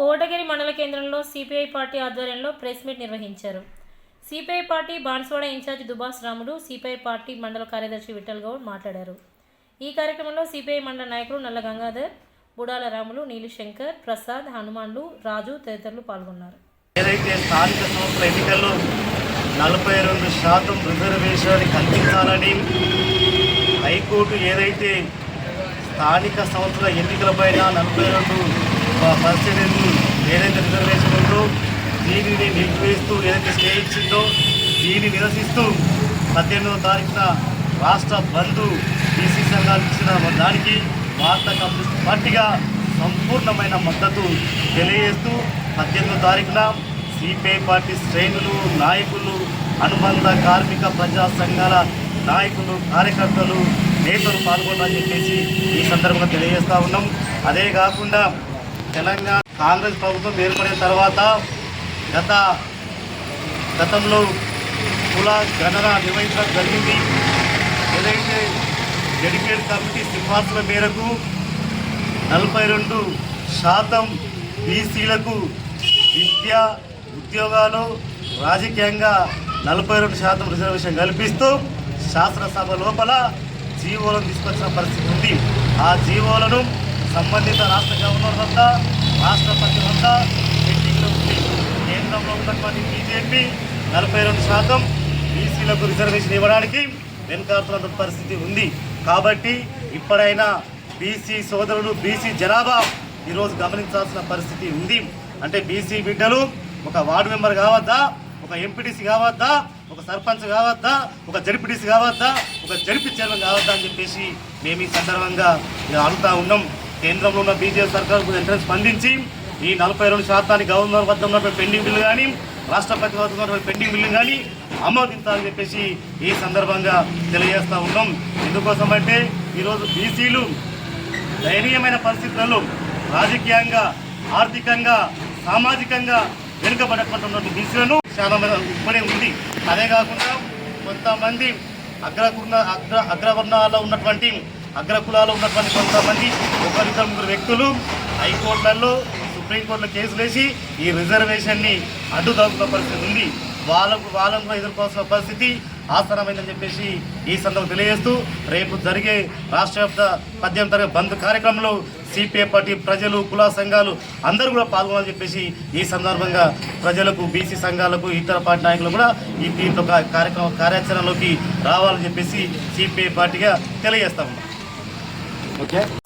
కోటగిరి మండల కేంద్రంలో CPI party ఆధ్వర్యంలో ప్రెస్ మీట్ నిర్వహించారు. CPI party Banswada incharge Dubas Ramudu CPI party మండల కార్యదర్శి విఠల్ గౌడ్ మాట్లాడారు. ఈ కార్యక్రమంలో సిపిఐ మండల నాయకులు నల్ల గంగాధర్ బుడాల రాములు నీలిశంకర్ ప్రసాద్ హనుమాన్లు రాజు తదితరులు పాల్గొన్నారు. ఏదైతే స్థానిక సంస్థల ఎన్నికల్లో నలభై రెండు శాతం రిజర్వేషన్ కల్పించాలని హైకోర్టు ఏదైతే స్థానిక సంస్థల ఎన్నికలపైన నలభై రెండు పరిస్థితి ఏదైతే రిజర్వేషన్ ఉందో దీనిని నిలిపివేస్తూ ఏదైతే స్టే ఇచ్చిందో దీన్ని నిరసిస్తూ పద్దెనిమిదవ తారీఖున రాష్ట్ర బంధు బీసీ సంఘాలు ఇచ్చిన దానికి భారత కమ్యూనిస్ట్ పార్టీగా సంపూర్ణమైన మద్దతు తెలియజేస్తూ పద్దెనిమిదో తారీఖున సిపిఐ పార్టీ శ్రేణులు నాయకులు అనుబంధ కార్మిక ప్రజా సంఘాల నాయకులు కార్యకర్తలు నేతలు పాల్గొన్నారని చెప్పేసి ఈ సందర్భంగా తెలియజేస్తూ ఉన్నాం. అదే కాకుండా తెలంగాణ కాంగ్రెస్ ప్రభుత్వం ఏర్పడిన తర్వాత గత గతంలో కుల గణన నిర్వహించడం జరిగింది. ఏదైతే డెడికేట్ కమిటీ సిఫార్సుల మేరకు నలభై రెండు శాతం బీసీలకు విద్య ఉద్యోగాలు రాజకీయంగా నలభై రెండు శాతం రిజర్వేషన్ కల్పిస్తూ శాసనసభ లోపల జీవోలను తీసుకొచ్చిన పరిస్థితి ఉంది. ఆ జీవోలను సంబంధిత రాష్ట్ర గవర్నర్ వద్ద రాష్ట్రపతి వద్ద పెండింగ్లో ఉంది కేంద్రంలో ఉన్నటువంటి బీజేపీ నలభై రెండు శాతం బీసీలకు రిజర్వేషన్ ఇవ్వడానికి వెనుకాడుతున్న పరిస్థితి ఉంది. కాబట్టి ఇప్పుడైనా బీసీ సోదరులు బీసీ జనాభా ఈరోజు గమనించాల్సిన పరిస్థితి ఉంది. అంటే బీసీ బిడ్డలు ఒక వార్డు మెంబర్ కావద్దా ఒక ఎంపీటీసీ కావద్దా ఒక సర్పంచ్ కావద్దా ఒక జడ్పీటీసీ కావద్దా ఒక జడిపి చైర్మన్ కావద్దా అని చెప్పేసి మేము ఈ సందర్భంగా అడుగుతా ఉన్నాం. కేంద్రంలో ఉన్న బీజేపీ సర్కార్ వెంటనే స్పందించి ఈ నలభై రెండు శాతానికి గవర్నర్ వద్ద ఉన్నటువంటి పెండింగ్ బిల్లు కానీ రాష్ట్రపతి వద్ద ఉన్నటువంటి పెండింగ్ బిల్లు కానీ ఆమోదించాలని చెప్పేసి ఈ సందర్భంగా తెలియజేస్తూ ఉన్నాం. ఎందుకోసం అంటే ఈరోజు బీసీలు దయనీయమైన పరిస్థితులలో రాజకీయంగా ఆర్థికంగా సామాజికంగా వెనుకబడేటువంటి బీసీలను చాలా మంది ఇప్పుడే ఉంది. అదే కాకుండా కొంతమంది అగ్రకున్న అగ్ర అగ్రవర్ణాల్లో ఉన్నటువంటి అగ్రకులాలు ఉన్నటువంటి కొంతమంది ఒకరిద్దరు ముగ్గురు వ్యక్తులు హైకోర్టులలో సుప్రీంకోర్టులో కేసులు వేసి ఈ రిజర్వేషన్ని అడ్డుదాగుతున్న పరిస్థితి ఉంది. వాళ్ళకు వాళ్ళకు ఎదుర్కోవాల్సిన పరిస్థితి ఆసనమైందని చెప్పేసి ఈ సందర్భం తెలియజేస్తూ రేపు జరిగే రాష్ట్ర వ్యాప్త పద్దెనిమిది తరగతి బంద్ కార్యక్రమంలో సిపిఐ పార్టీ ప్రజలు కుల సంఘాలు అందరూ కూడా పాల్గొనాలని చెప్పేసి ఈ సందర్భంగా ప్రజలకు బీసీ సంఘాలకు ఇతర పార్టీ నాయకులు కూడా ఈ దీంట్లో కార్యక్రమ కార్యాచరణలోకి రావాలని చెప్పేసి సిపిఐ పార్టీగా తెలియజేస్తా ఉన్నాం ఓకే